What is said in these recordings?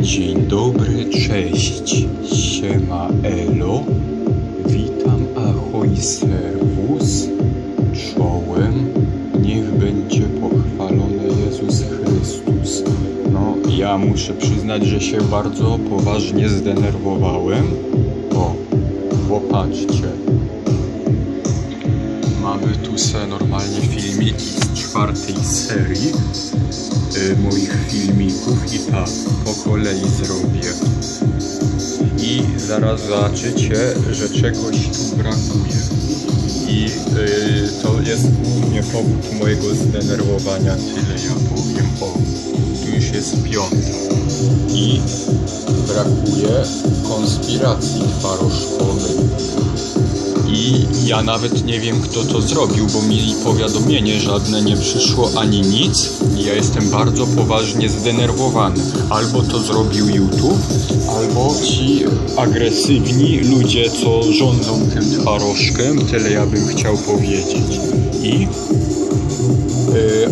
Dzień dobry, cześć, siema elo, witam ahoj serwus, czołem, niech będzie pochwalony Jezus Chrystus. No, ja muszę przyznać, że się bardzo poważnie zdenerwowałem. O, popatrzcie. Se normalnie filmiki z czwartej serii y, moich filmików i tak po kolei zrobię. I zaraz zobaczycie, że czegoś tu brakuje. I y, to jest głównie powód mojego zdenerwowania, tyle ja powiem. O, tu już jest piąta. I brakuje konspiracji twarożkowej. I ja nawet nie wiem, kto to zrobił, bo mi powiadomienie żadne nie przyszło ani nic. Ja jestem bardzo poważnie zdenerwowany. Albo to zrobił YouTube, albo ci agresywni ludzie, co rządzą tym twarożkiem, tyle ja bym chciał powiedzieć. I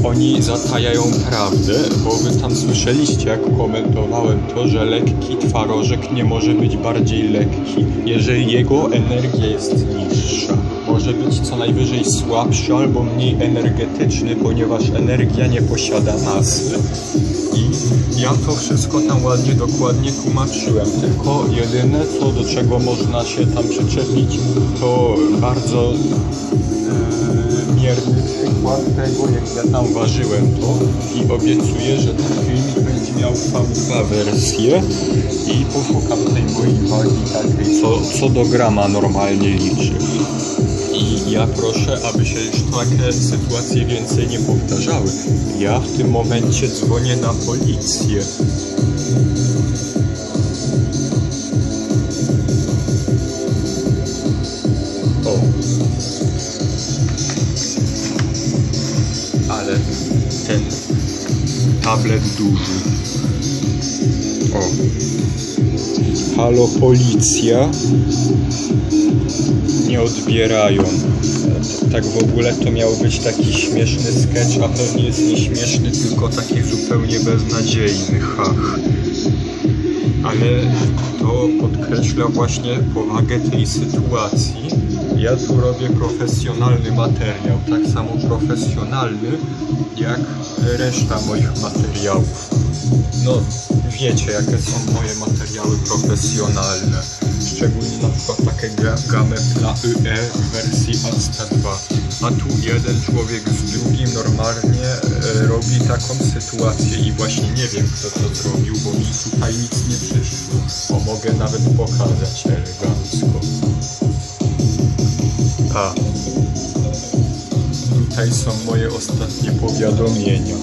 oni zatajają prawdę, bo wy tam słyszeliście, jak komentowałem to, że lekki twarożek nie może być bardziej lekki, jeżeli jego energia jest niższa. Może być co najwyżej słabszy albo mniej energetyczny, ponieważ energia nie posiada masy. I ja to wszystko tam ładnie, dokładnie tłumaczyłem. Tylko jedyne, co do czego można się tam przyczepić, to bardzo yy, mierny przykład tego, jak ja tam ważyłem to i obiecuję, że ten filmik będzie miał V2 wersję i poszukam tej mojej wagi takiej, co, co do grama normalnie liczy. I ja proszę, aby się już takie sytuacje więcej nie powtarzały. Ja w tym momencie dzwonię na policję. O. Ale ten tablet duży. O. Halo policja. Nie odbierają. Tak w ogóle to miał być taki śmieszny sketch, a pewnie jest nie śmieszny, tylko taki zupełnie beznadziejny. Hach ale to podkreśla właśnie powagę tej sytuacji. Ja tu robię profesjonalny materiał, tak samo profesjonalny jak reszta moich materiałów. No, wiecie, jakie są moje materiały profesjonalne. Szczególnie na przykład takie ga- game dla UE w wersji AST2. A tu jeden człowiek z drugim normalnie e, robi taką sytuację i właśnie nie wiem kto to zrobił, bo mi tutaj nic nie przyszło. Bo mogę nawet pokazać elegancko. A. Tutaj są moje ostatnie powiadomienia.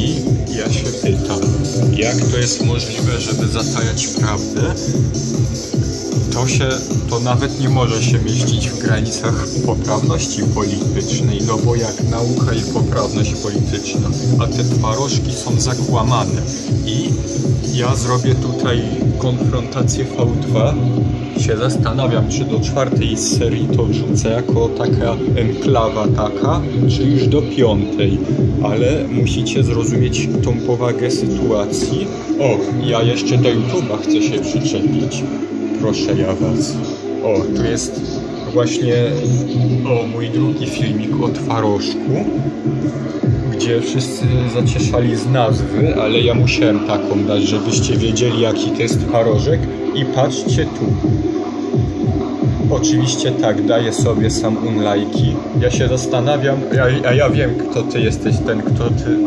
I ja się pytam, jak to jest możliwe, żeby zatajać prawdę? To się, to nawet nie może się mieścić w granicach poprawności politycznej, no bo jak nauka i poprawność polityczna, a te twarożki są zakłamane. I ja zrobię tutaj konfrontację V2 się zastanawiam, czy do czwartej serii to wrzucę jako taka enklawa taka, czy już do piątej, ale musicie zrozumieć tą powagę sytuacji. O, ja jeszcze do YouTube'a chcę się przyczepić. Proszę ja was. O, tu jest właśnie o mój drugi filmik o twarożku gdzie wszyscy zacieszali z nazwy, ale ja musiałem taką dać, żebyście wiedzieli jaki to jest twarożek i patrzcie tu. Oczywiście tak, daję sobie sam unlajki. Ja się zastanawiam, a, ja wiem kto ty jesteś, ten kto ty.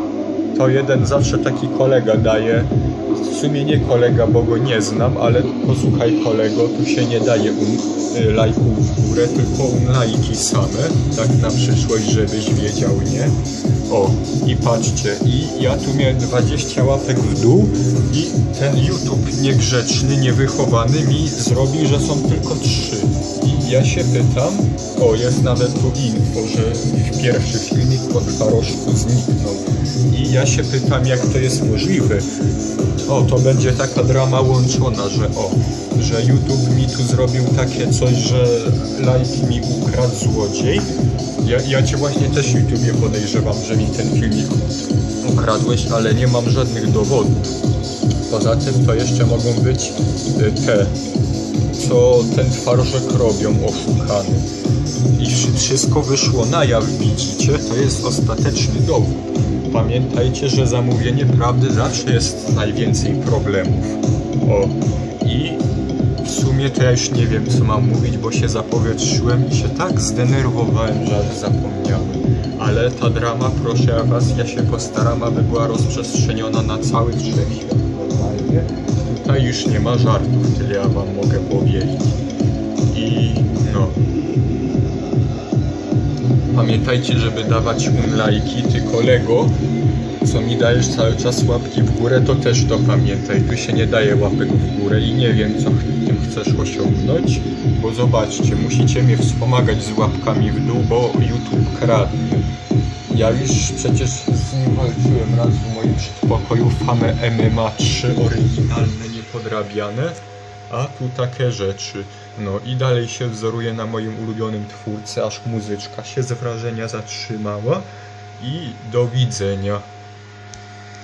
To jeden zawsze taki kolega daje. W sumie nie kolega, bo go nie znam, ale posłuchaj kolego, tu się nie daje y, lajków w górę, tylko unlajki same. Tak na przyszłość, żebyś wiedział, nie? O, i patrzcie, i ja tu miałem 20 łapek w dół i ten YouTube niegrzeczny, niewychowany mi zrobił, że są tylko 3. I ja się pytam, o jest nawet tu info, że pierwszy filmik po twarożku zniknął. I ja się pytam, jak to jest możliwe. O, to będzie taka drama łączona, że o, że YouTube mi tu zrobił takie coś, że lajki mi ukradł złodziej, Ja, ja cię właśnie też YouTubie podejrzewam, że mi ten filmik ukradłeś, ale nie mam żadnych dowodów. Poza tym to jeszcze mogą być y, te, co ten twarzek robią, oszukany. I wszy- wszystko wyszło na jaw, widzicie? To jest ostateczny dowód. Pamiętajcie, że zamówienie prawdy zawsze jest najwięcej problemów. O, i w sumie to ja już nie wiem, co mam mówić, bo się zapowietrzyłem i się tak zdenerwowałem, że zapomniałem. Ale ta drama, proszę was, ja się postaram, aby była rozprzestrzeniona na cały normalnie. Tutaj już nie ma żartów, tyle ja wam mogę powiedzieć. I no. Pamiętajcie, żeby dawać un lajki, ty kolego, co mi dajesz cały czas łapki w górę, to też to pamiętaj. Tu się nie daje łapek w górę i nie wiem, co tym chcesz osiągnąć, bo zobaczcie, musicie mnie wspomagać z łapkami w dół, bo YouTube kradnie. Ja już przecież z nim walczyłem raz w moim przedpokoju famę MMA 3 oryginalne, niepodrabiane, a tu takie rzeczy. No i dalej się wzoruję na moim ulubionym twórcy, aż muzyczka się z wrażenia zatrzymała i do widzenia.